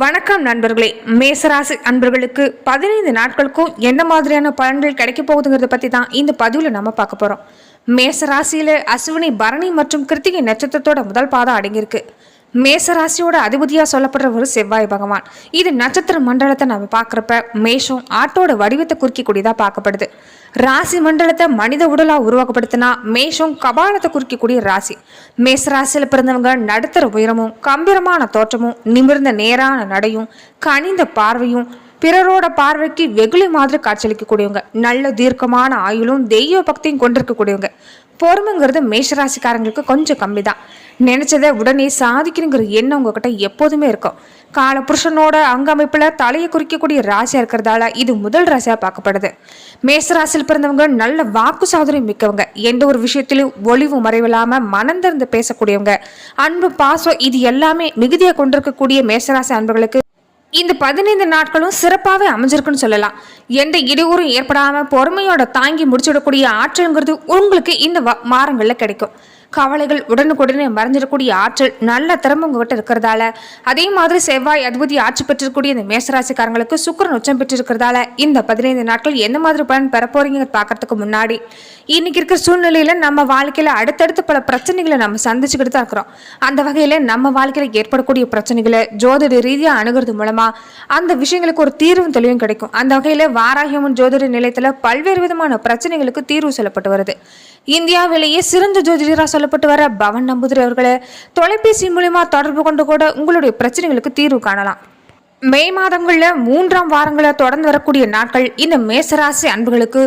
வணக்கம் நண்பர்களே. மேசராசி அன்பர்களுக்கு பதினைந்து நாட்களுக்கும் என்ன மாதிரியான பலன்கள் கிடைக்க போகுதுங்கிறத பற்றி தான் இந்த பதிவில் நம்ம பார்க்க போகிறோம் மேசராசியில் அசுவினி பரணி மற்றும் கிருத்திகை நட்சத்திரத்தோட முதல் பாதம் அடங்கியிருக்கு. மேசராசியோட அதிபதியாக சொல்லப்படுற ஒரு செவ்வாய் பகவான். இது நட்சத்திர மண்டலத்தை நம்ம பார்க்குறப்ப மேஷம் ஆட்டோட வடிவத்தை குறிக்கக்கூடியதாக பார்க்கப்படுது. ராசி மண்டலத்தை மனித உடலாக உருவாக்கப்படுத்தினா மேஷம் கபாலத்தை குறிக்கக்கூடிய ராசி. மேச ராசியில் பிறந்தவங்க நடுத்தர உயரமும் கம்பீரமான தோற்றமும் நிமிர்ந்த நேரான நடையும் கனிந்த பார்வையும் பிறரோட பார்வைக்கு வெகுளி மாதிரி காட்சியளிக்கக்கூடியவங்க. நல்ல தீர்க்கமான ஆயுளும் தெய்வ பக்தியும் கொண்டிருக்கக்கூடியவங்க. பொறுமைங்கிறது மேஷராசிக்காரங்களுக்கு கொஞ்சம் கம்மி தான் நினச்சதை உடனே சாதிக்கணுங்கிற எண்ணம் உங்ககிட்ட எப்போதுமே இருக்கும். கால புருஷனோட அங்கமைப்பில் தலையை குறிக்கக்கூடிய ராசியாக இருக்கிறதால இது முதல் ராசியாக பார்க்கப்படுது. மேசராசியில் பிறந்தவங்க நல்ல வாக்கு சாதனை மிக்கவங்க. எந்த ஒரு விஷயத்திலும் ஒளிவு மறைவில்லாமல் மனந்திருந்து பேசக்கூடியவங்க. அன்பு பாசம் இது எல்லாமே மிகுதியாக கொண்டிருக்கக்கூடிய மேசராசி அன்பர்களுக்கு இந்த பதினைந்து நாட்களும் சிறப்பாகவே அமைஞ்சிருக்குன்னு சொல்லலாம். எந்த இடையூறும் ஏற்படாமல் பொறுமையோட தாங்கி முடிச்சிடக்கூடிய ஆற்றல்ங்கிறது உங்களுக்கு இந்த வ- மாதங்கள்ல கிடைக்கும். கவலைகள் உடனுக்குடனே மறைஞ்சிடக்கூடிய ஆற்றல் நல்ல திறமை உங்ககிட்ட இருக்கிறதால அதே மாதிரி செவ்வாய் அதிபதி ஆட்சி பெற்றிருக்கக்கூடிய இந்த மேசராசிக்காரங்களுக்கு சுக்கரன் உச்சம் பெற்றிருக்கிறதால இந்த பதினைந்து நாட்கள் எந்த மாதிரி பலன் பெற போறீங்க பார்க்கறதுக்கு முன்னாடி இன்னைக்கு இருக்கிற சூழ்நிலையில நம்ம வாழ்க்கையில அடுத்தடுத்து பல பிரச்சனைகளை நம்ம சந்திச்சுக்கிட்டு தான் இருக்கிறோம். அந்த வகையில நம்ம வாழ்க்கையில ஏற்படக்கூடிய பிரச்சனைகளை ஜோதிட ரீதியாக அணுகிறது மூலமா அந்த விஷயங்களுக்கு ஒரு தீர்வும் தெளிவும் கிடைக்கும். அந்த வகையில வாராகியமும் ஜோதிட நிலையத்துல பல்வேறு விதமான பிரச்சனைகளுக்கு தீர்வு சொல்லப்பட்டு வருது. இந்தியாவிலேயே சிறந்த ஜோதிடராக சொல்லப்பட்டு வர பவன் நம்பூதிரி அவர்களை தொலைபேசி மூலிமா தொடர்பு கொண்டு கூட உங்களுடைய பிரச்சனைகளுக்கு தீர்வு காணலாம். மே மாதங்களில் மூன்றாம் வாரங்களில் தொடர்ந்து வரக்கூடிய நாட்கள் இந்த மேசராசி அன்புகளுக்கு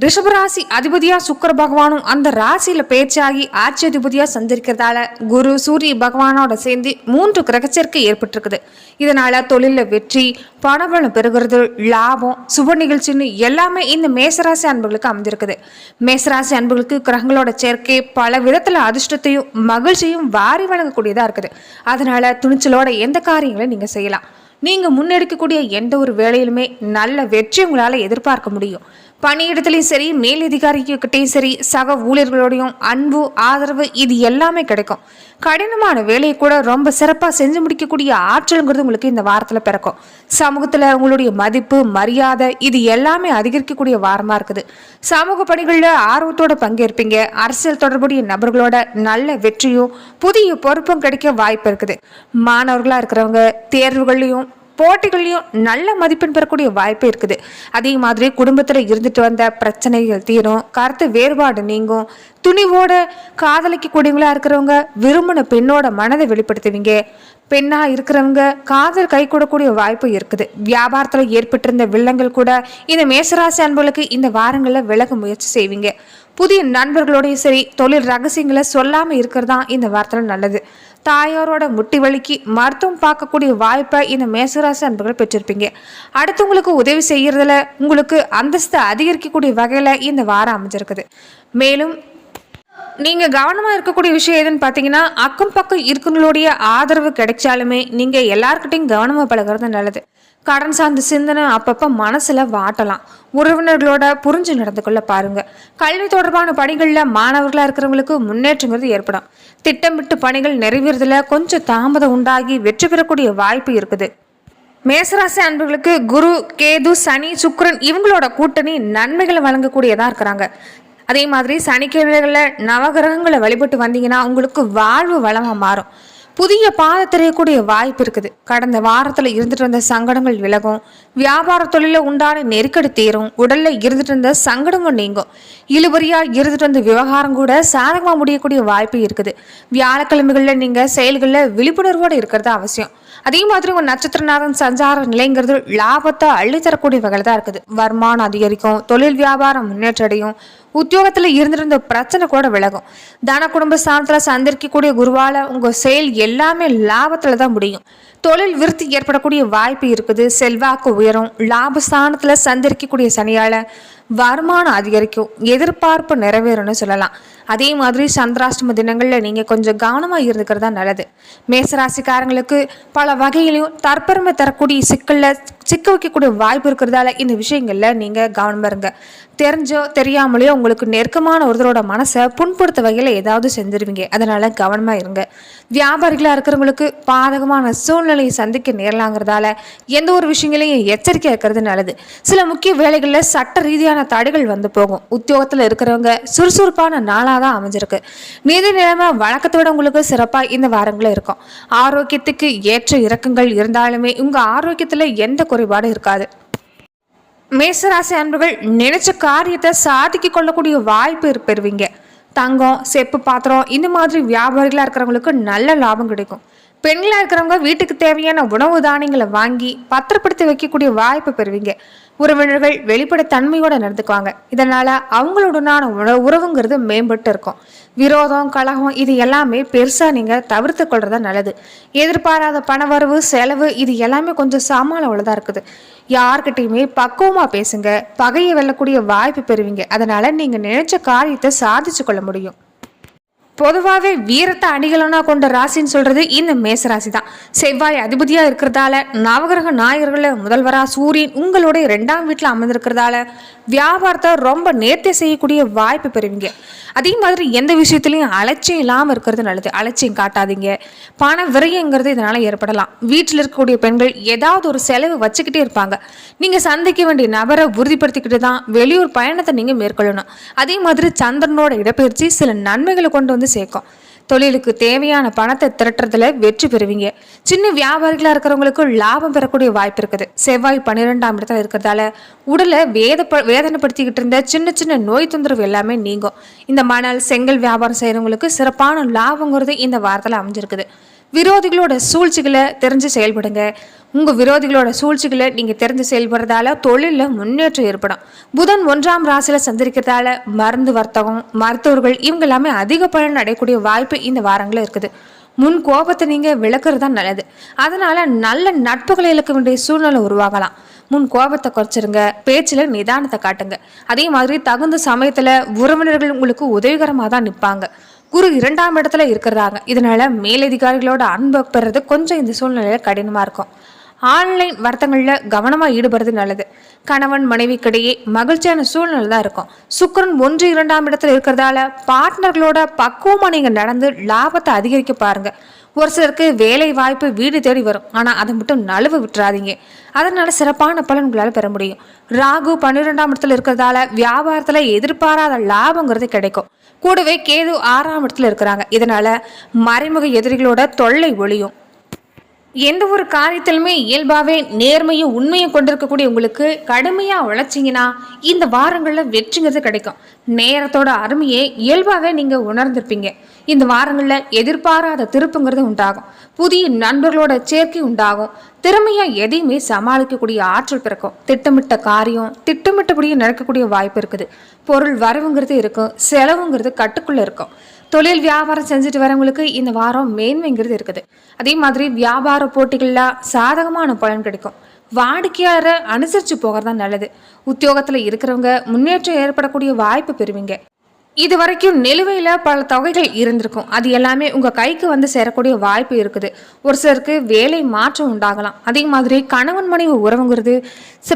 ரிஷபராசி அதிபதியா சுக்கர பகவானும் அந்த ராசியில பேச்சாகி ஆட்சி அதிபதியா சந்திருக்கிறதால குரு சூரிய பகவானோட சேர்ந்து மூன்று கிரகச்சேர்க்கை ஏற்பட்டிருக்குது. இதனால தொழில வெற்றி பணபலம் பெறுகிறது லாபம் சுப நிகழ்ச்சின்னு எல்லாமே இந்த மேசராசி அன்புகளுக்கு அமைஞ்சிருக்குது மேசராசி அன்புகளுக்கு கிரகங்களோட சேர்க்கை பல விதத்துல அதிர்ஷ்டத்தையும் மகிழ்ச்சியும் வாரி வழங்கக்கூடியதா இருக்குது. அதனால துணிச்சலோட எந்த காரியங்களையும் நீங்க செய்யலாம். நீங்க முன்னெடுக்கக்கூடிய எந்த ஒரு வேலையிலுமே நல்ல வெற்றி உங்களால எதிர்பார்க்க முடியும். பணியிடத்துலையும் சரி மேலதிகாரிகிட்டையும் சரி சக ஊழியர்களோடையும் அன்பு ஆதரவு இது எல்லாமே கிடைக்கும். கடினமான வேலையை கூட ரொம்ப சிறப்பாக செஞ்சு முடிக்கக்கூடிய ஆற்றலுங்கிறது உங்களுக்கு இந்த வாரத்தில் பிறக்கும். சமூகத்தில் உங்களுடைய மதிப்பு மரியாதை இது எல்லாமே அதிகரிக்கக்கூடிய வாரமாக இருக்குது. சமூக பணிகளில் ஆர்வத்தோட பங்கேற்பீங்க. அரசியல் தொடர்புடைய நபர்களோட நல்ல வெற்றியும் புதிய பொறுப்பும் கிடைக்க வாய்ப்பு இருக்குது. மாணவர்களாக இருக்கிறவங்க தேர்வுகள்லையும் போட்டிகளையும் நல்ல மதிப்பெண் பெறக்கூடிய வாய்ப்பு இருக்குது. அதே மாதிரி குடும்பத்தில் இருந்துட்டு வந்த பிரச்சனைகள் தீரும். கருத்து வேறுபாடு நீங்கும். துணிவோட காதலிக்கக்கூடியவங்களா இருக்கிறவங்க விரும்பின பெண்ணோட மனதை வெளிப்படுத்துவீங்க. பெண்ணாக இருக்கிறவங்க காதல் கை கூடக்கூடிய வாய்ப்பு இருக்குது. வியாபாரத்தில் ஏற்பட்டிருந்த வில்லங்கள் கூட இந்த மேசராசி அன்புகளுக்கு இந்த வாரங்களில் விலக முயற்சி செய்வீங்க. புதிய நண்பர்களோடையும் சரி தொழில் ரகசியங்களை சொல்லாமல் இருக்கிறது தான் இந்த வாரத்தில் நல்லது. தாயாரோட முட்டி வலிக்கு மருத்துவம் பார்க்கக்கூடிய வாய்ப்பை இந்த மேசராசி அன்புகள் பெற்றிருப்பீங்க. அடுத்தவங்களுக்கு உதவி செய்கிறதுல உங்களுக்கு அந்தஸ்து அதிகரிக்கக்கூடிய வகையில் இந்த வாரம் அமைஞ்சிருக்குது. மேலும் நீங்க கவனமா இருக்கக்கூடிய விஷயம் எதுன்னு பார்த்தீங்கன்னா அக்கம் பக்கம் இருக்கிறவங்களுடைய ஆதரவு கிடைச்சாலுமே நீங்க எல்லார்கிட்டையும் கவனமா பழகுறது நல்லது. கடன் சார்ந்த சிந்தனை அப்பப்போ மனசில் வாட்டலாம். உறவினர்களோட புரிஞ்சு நடந்து கொள்ள பாருங்கள் கல்வி தொடர்பான பணிகளில் மாணவர்களாக இருக்கிறவங்களுக்கு முன்னேற்றங்கிறது ஏற்படும். திட்டமிட்டு பணிகள் நிறைவேறதுல கொஞ்சம் தாமதம் உண்டாகி வெற்றி பெறக்கூடிய வாய்ப்பு இருக்குது. மேசராசி அன்பர்களுக்கு குரு கேது சனி சுக்கரன் இவங்களோட கூட்டணி நன்மைகளை வழங்கக்கூடியதாக இருக்கிறாங்க. அதே மாதிரி சனிக்கிழமைகளில் நவகிரகங்களை வழிபட்டு வந்தீங்கன்னா உங்களுக்கு வாழ்வு வளமாக மாறும். புதிய பாதை தெரியக்கூடிய வாய்ப்பு இருக்குது. கடந்த வாரத்தில் இருந்துட்டு வந்த சங்கடங்கள் விலகும். வியாபார தொழிலில் உண்டான நெருக்கடி தீரும். உடல்ல இருந்துட்டு இருந்த சங்கடமும் நீங்கும். இழுபறியா இருந்துட்டு வந்த விவகாரம் கூட சாதகமாக முடியக்கூடிய வாய்ப்பு இருக்குது. வியாழக்கிழமைகளில் நீங்கள் செயல்களில் விழிப்புணர்வோடு இருக்கிறது அவசியம். அதே மாதிரி உங்க நட்சத்திரநாதன் சஞ்சார நிலைங்கிறது லாபத்தை அள்ளித்தரக்கூடிய வகையில் தான் இருக்குது. வருமானம் அதிகரிக்கும் தொழில் வியாபாரம் முன்னேற்றடையும் உத்தியோகத்துல இருந்திருந்த பிரச்சனை கூட விலகும். தன குடும்ப ஸ்தானத்துல சந்திரிக்கக்கூடிய குருவால உங்க செயல் எல்லாமே லாபத்துல தான் முடியும். தொழில் விருத்தி ஏற்படக்கூடிய வாய்ப்பு இருக்குது செல்வாக்கு உயரும் லாபஸ்தானத்துல சந்திரிக்கக்கூடிய சனியால வருமானம் அதிகரிக்கும் எதிர்பார்ப்பு நிறைவேறும்னு சொல்லலாம். அதே மாதிரி சந்திராஷ்டம தினங்களில் நீங்கள் கொஞ்சம் கவனமாக இருந்துக்கிறது தான் நல்லது. மேசராசிக்காரங்களுக்கு பல வகையிலையும் தற்பெருமை தரக்கூடிய சிக்கலில் சிக்க வைக்கக்கூடிய வாய்ப்பு இருக்கிறதால இந்த விஷயங்களில் நீங்கள் கவனமாக இருங்க. தெரிஞ்சோ தெரியாமலேயோ உங்களுக்கு நெருக்கமான ஒருத்தரோட மனசை புண்படுத்த வகையில் ஏதாவது செஞ்சிருவீங்க. அதனால் கவனமாக இருங்க. வியாபாரிகளாக இருக்கிறவங்களுக்கு பாதகமான சூழ்நிலையை சந்திக்க நேரலாங்கிறதால எந்த ஒரு விஷயங்களையும் எச்சரிக்கையாக இருக்கிறது நல்லது. சில முக்கிய வேலைகளில் சட்ட ரீதியான தடைகள் வந்து போகும். உத்தியோகத்தில் இருக்கிறவங்க சுறுசுறுப்பான நாளாக தான் அமைஞ்சிருக்கு. நிதி நிலைமை வழக்கத்தை விட உங்களுக்கு சிறப்பாக இந்த வாரங்களில் இருக்கும். ஆரோக்கியத்துக்கு ஏற்ற இறக்கங்கள் இருந்தாலுமே உங்கள் ஆரோக்கியத்தில் எந்த குறைபாடும் இருக்காது. மேசராசி அன்புகள் நினைச்ச காரியத்தை சாதிக்க கொள்ளக்கூடிய வாய்ப்பு பெறுவீங்க. தங்கம் செப்பு பாத்திரம் இந்த மாதிரி வியாபாரிகளாக இருக்கிறவங்களுக்கு நல்ல லாபம் கிடைக்கும். பெண்களாக இருக்கிறவங்க வீட்டுக்கு தேவையான உணவு தானியங்களை வாங்கி பத்திரப்படுத்தி வைக்கக்கூடிய வாய்ப்பு பெறுவீங்க. உறவினர்கள் வெளிப்படைத்தன்மையோட நடந்துக்குவாங்க. இதனால அவங்களுடனான உண உறவுங்கிறது மேம்பட்டு இருக்கும். விரோதம் கலகம் இது எல்லாமே பெருசாக நீங்கள் தவிர்த்து கொள்றதா நல்லது. எதிர்பாராத பணவரவு செலவு இது எல்லாமே கொஞ்சம் சமாளம் உள்ளதாக இருக்குது. யார்கிட்டையுமே பக்குவமாக பேசுங்க பகையை வெல்லக்கூடிய வாய்ப்பு பெறுவீங்க. அதனால நீங்கள் நினைச்ச காரியத்தை சாதிச்சு கொள்ள முடியும். பொதுவாகவே வீரத்தை அணிகலனாக கொண்ட ராசின்னு சொல்கிறது இந்த மேச ராசி தான் செவ்வாய் அதிபதியாக இருக்கிறதால நவகிரக நாயகர்கள முதல்வராக சூரியன் உங்களுடைய ரெண்டாம் வீட்டில் அமர்ந்திருக்கிறதால வியாபாரத்தை ரொம்ப நேர்த்தி செய்யக்கூடிய வாய்ப்பு பெறுவீங்க. அதே மாதிரி எந்த விஷயத்துலையும் அலட்சியம் இல்லாமல் இருக்கிறது நல்லது. அலட்சியம் காட்டாதீங்க. பண விரயங்கிறது இதனால் ஏற்படலாம். வீட்டில் இருக்கக்கூடிய பெண்கள் ஏதாவது ஒரு செலவு வச்சுக்கிட்டே இருப்பாங்க. நீங்கள் சந்திக்க வேண்டிய நபரை உறுதிப்படுத்திக்கிட்டு தான் வெளியூர் பயணத்தை நீங்கள் மேற்கொள்ளணும். அதே மாதிரி சந்திரனோட இடப்பெயர்ச்சி சில நன்மைகளை கொண்டு வந்து சேர்க்கும். தொழிலுக்கு தேவையான பணத்தை திரட்டுறதுல வெற்றி பெறுவீங்க. சின்ன வியாபாரிகளா இருக்கிறவங்களுக்கு லாபம் பெறக்கூடிய வாய்ப்பு இருக்குது. செவ்வாய் பன்னிரெண்டாம் இடத்துல இருக்கிறதால உடலை வேத வேதனைப்படுத்திக்கிட்டு இருந்த சின்ன சின்ன நோய் தொந்தரவு எல்லாமே நீங்கும். இந்த மணல் செங்கல் வியாபாரம் செய்கிறவங்களுக்கு சிறப்பான லாபங்கிறது இந்த வாரத்தில் அமைஞ்சிருக்குது. விரோதிகளோட சூழ்ச்சிகளை தெரிஞ்சு செயல்படுங்க. உங்கள் விரோதிகளோட சூழ்ச்சிகளை நீங்கள் தெரிஞ்சு செயல்படுறதால தொழிலில் முன்னேற்றம் ஏற்படும். புதன் ஒன்றாம் ராசியில் சந்திரிக்கிறதால மருந்து வர்த்தகம் மருத்துவர்கள் இவங்க எல்லாமே அதிக பலன் அடையக்கூடிய வாய்ப்பு இந்த வாரங்களில் இருக்குது. முன் கோபத்தை நீங்கள் விளக்குறது தான் நல்லது. அதனால் நல்ல நட்புகளை இழக்க வேண்டிய சூழ்நிலை உருவாகலாம். முன் கோபத்தை குறைச்சிருங்க பேச்சில் நிதானத்தை காட்டுங்க. அதே மாதிரி தகுந்த சமயத்தில் உறவினர்கள் உங்களுக்கு உதவிகரமாக தான் நிற்பாங்க குரு இரண்டாம் இடத்துல இருக்கிறதாங்க இதனால மேலதிகாரிகளோட அன்பை பெறது கொஞ்சம் இந்த சூழ்நிலையில கடினமா இருக்கும். ஆன்லைன் வர்த்தகங்களில் கவனமாக ஈடுபடுறது நல்லது. கணவன் மனைவிக்கிடையே மகிழ்ச்சியான சூழ்நிலை தான் இருக்கும். சுக்கரன் ஒன்று இரண்டாம் இடத்துல இருக்கிறதால பார்ட்னர்களோட பக்குவமாக நீங்கள் நடந்து லாபத்தை அதிகரிக்க பாருங்கள் ஒரு சிலருக்கு வேலை வாய்ப்பு வீடு தேடி வரும். ஆனால் அதை மட்டும் நழுவு விட்டுறாதீங்க. அதனால சிறப்பான பலன் உங்களால் பெற முடியும். ராகு பன்னிரெண்டாம் இடத்துல இருக்கிறதால வியாபாரத்தில் எதிர்பாராத லாபங்கிறது கிடைக்கும். கூடவே கேது ஆறாம் இடத்துல இருக்கிறாங்க. இதனால மறைமுக எதிரிகளோட தொல்லை ஒழியும். எந்த ஒரு காரியத்திலுமே இயல்பாகவே நேர்மையும் உண்மையும் கொண்டிருக்கக்கூடிய உங்களுக்கு கடுமையாக உழைச்சிங்கன்னா இந்த வாரங்களில் வெற்றிங்கிறது கிடைக்கும். நேரத்தோட அருமையை இயல்பாகவே நீங்கள் உணர்ந்திருப்பீங்க. இந்த வாரங்களில் எதிர்பாராத திருப்புங்கிறது உண்டாகும். புதிய நண்பர்களோட சேர்க்கை உண்டாகும். திறமையாக எதையுமே சமாளிக்கக்கூடிய ஆற்றல் பிறக்கும். திட்டமிட்ட காரியம் திட்டமிட்டபடியே நடக்கக்கூடிய வாய்ப்பு இருக்குது. பொருள் வரவுங்கிறது இருக்கும். செலவுங்கிறது கட்டுக்குள்ளே இருக்கும். தொழில் வியாபாரம் செஞ்சுட்டு வரவங்களுக்கு இந்த வாரம் மேன்மைங்கிறது இருக்குது. அதே மாதிரி வியாபார போட்டிகளில் சாதகமான பலன் கிடைக்கும். வாடிக்கையாளரை அனுசரித்து போகிறது தான் நல்லது. உத்தியோகத்தில் இருக்கிறவங்க முன்னேற்றம் ஏற்படக்கூடிய வாய்ப்பு பெறுவீங்க. இது வரைக்கும் நிலுவையில் பல தொகைகள் இருந்திருக்கும். அது எல்லாமே உங்கள் கைக்கு வந்து சேரக்கூடிய வாய்ப்பு இருக்குது. ஒரு சிலருக்கு வேலை மாற்றம் உண்டாகலாம். அதே மாதிரி கணவன் மனைவி உறவுங்கிறது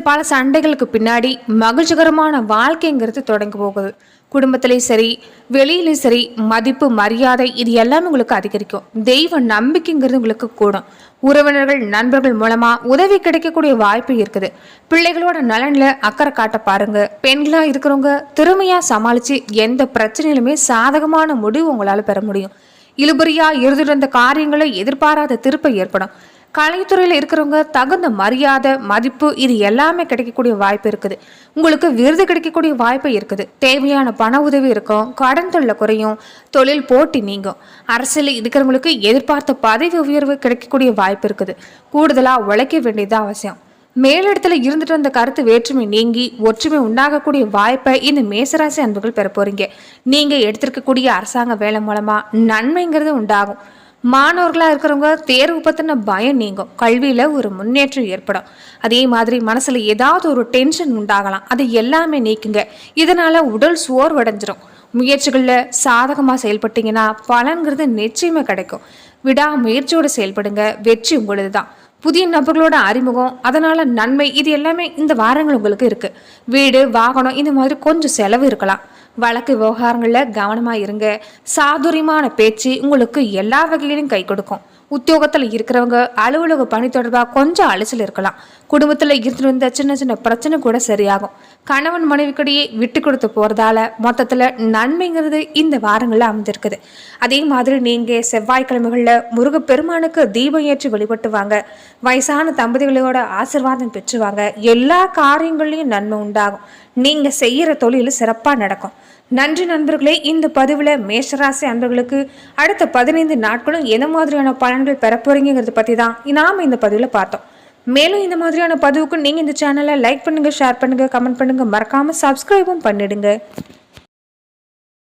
பல சண்டைகளுக்கு பின்னாடி மகிழ்ச்சிகரமான வாழ்க்கைங்கிறது தொடங்கி போகுது. குடும்பத்திலையும் சரி வெளியிலையும் சரி மதிப்பு மரியாதை இது எல்லாமே உங்களுக்கு அதிகரிக்கும். தெய்வ நம்பிக்கைங்கிறது உங்களுக்கு கூடும். உறவினர்கள் நண்பர்கள் மூலமா உதவி கிடைக்கக்கூடிய வாய்ப்பு இருக்குது. பிள்ளைகளோட நலனில் அக்கறை காட்ட பாருங்க. பெண்களா இருக்கிறவங்க திறமையா சமாளிச்சு எந்த பிரச்சனையிலுமே சாதகமான முடிவு உங்களால் பெற முடியும். இழுபறியா இருந்திருந்த காரியங்களை எதிர்பாராத திருப்ப ஏற்படும். கலைத்துறையில் இருக்கிறவங்க தகுந்த மரியாதை மதிப்பு இது எல்லாமே கிடைக்கக்கூடிய வாய்ப்பு இருக்குது. உங்களுக்கு விருது கிடைக்கக்கூடிய வாய்ப்பு இருக்குது. தேவையான பண உதவி இருக்கும் கடன் தொல்லை குறையும் தொழில் போட்டி நீங்கும். அரசியலில் இருக்கிறவங்களுக்கு எதிர்பார்த்த பதவி உயர்வு கிடைக்கக்கூடிய வாய்ப்பு இருக்குது. கூடுதலாக உழைக்க வேண்டியது அவசியம். மேலிடத்தில் இருந்துட்டு வந்த கருத்து வேற்றுமை நீங்கி ஒற்றுமை உண்டாகக்கூடிய வாய்ப்பை இந்த மேசராசி அன்புகள் பெற போறீங்க. நீங்க எடுத்திருக்கக்கூடிய அரசாங்க வேலை மூலமா நன்மைங்கிறது உண்டாகும். மாணவர்களாக இருக்கிறவங்க தேர்வு பற்றின பயம் நீங்கும். கல்வியில் ஒரு முன்னேற்றம் ஏற்படும். அதே மாதிரி மனசில் ஏதாவது ஒரு டென்ஷன் உண்டாகலாம். அது எல்லாமே நீக்குங்க. இதனால் உடல் சோர்வடைஞ்சிடும் முயற்சிகளில் சாதகமாக செயல்பட்டீங்கன்னா பலன்கிறது நிச்சயமாக கிடைக்கும். விடாமுயற்சியோடு செயல்படுங்க. வெற்றி உங்களது தான் புதிய நபர்களோட அறிமுகம் அதனால நன்மை இது எல்லாமே இந்த வாரங்கள் உங்களுக்கு இருக்கு. வீடு வாகனம் இந்த மாதிரி கொஞ்சம் செலவு இருக்கலாம். வழக்கு விவகாரங்களில் கவனமாக இருங்க. சாதுரியமான பேச்சு உங்களுக்கு எல்லா வகையிலும் கை கொடுக்கும். உத்தியோகத்தில் இருக்கிறவங்க அலுவலக பணி தொடர்பாக கொஞ்சம் அலைச்சல் இருக்கலாம். குடும்பத்தில் இருந்து வந்த சின்ன சின்ன பிரச்சனை கூட சரியாகும். கணவன் மனைவிக்கிடையே விட்டு கொடுத்து போகிறதால மொத்தத்தில் நன்மைங்கிறது இந்த வாரங்களில் அமைஞ்சிருக்குது. அதே மாதிரி நீங்கள் செவ்வாய்க்கிழமைகளில் முருகப்பெருமானுக்கு தீபம் ஏற்றி வழிபட்டு வாங்க வயசான தம்பதிகளோட ஆசிர்வாதம் பெற்றுவாங்க. எல்லா காரியங்கள்லையும் நன்மை உண்டாகும். நீங்கள் செய்கிற தொழில் சிறப்பாக நடக்கும். நன்றி நண்பர்களே இந்த பதிவில் மேஷராசி அன்பர்களுக்கு அடுத்த பதினைந்து நாட்களும் எந்த மாதிரியான பலன்கள் பெற பற்றி தான் நாம் இந்த பதிவில் பார்த்தோம். மேலும் இந்த மாதிரியான பதிவுக்கு நீங்கள் இந்த சேனலை லைக் பண்ணுங்கள் ஷேர் பண்ணுங்கள் கமெண்ட் பண்ணுங்கள் மறக்காமல் சப்ஸ்கிரைபும் பண்ணிடுங்க.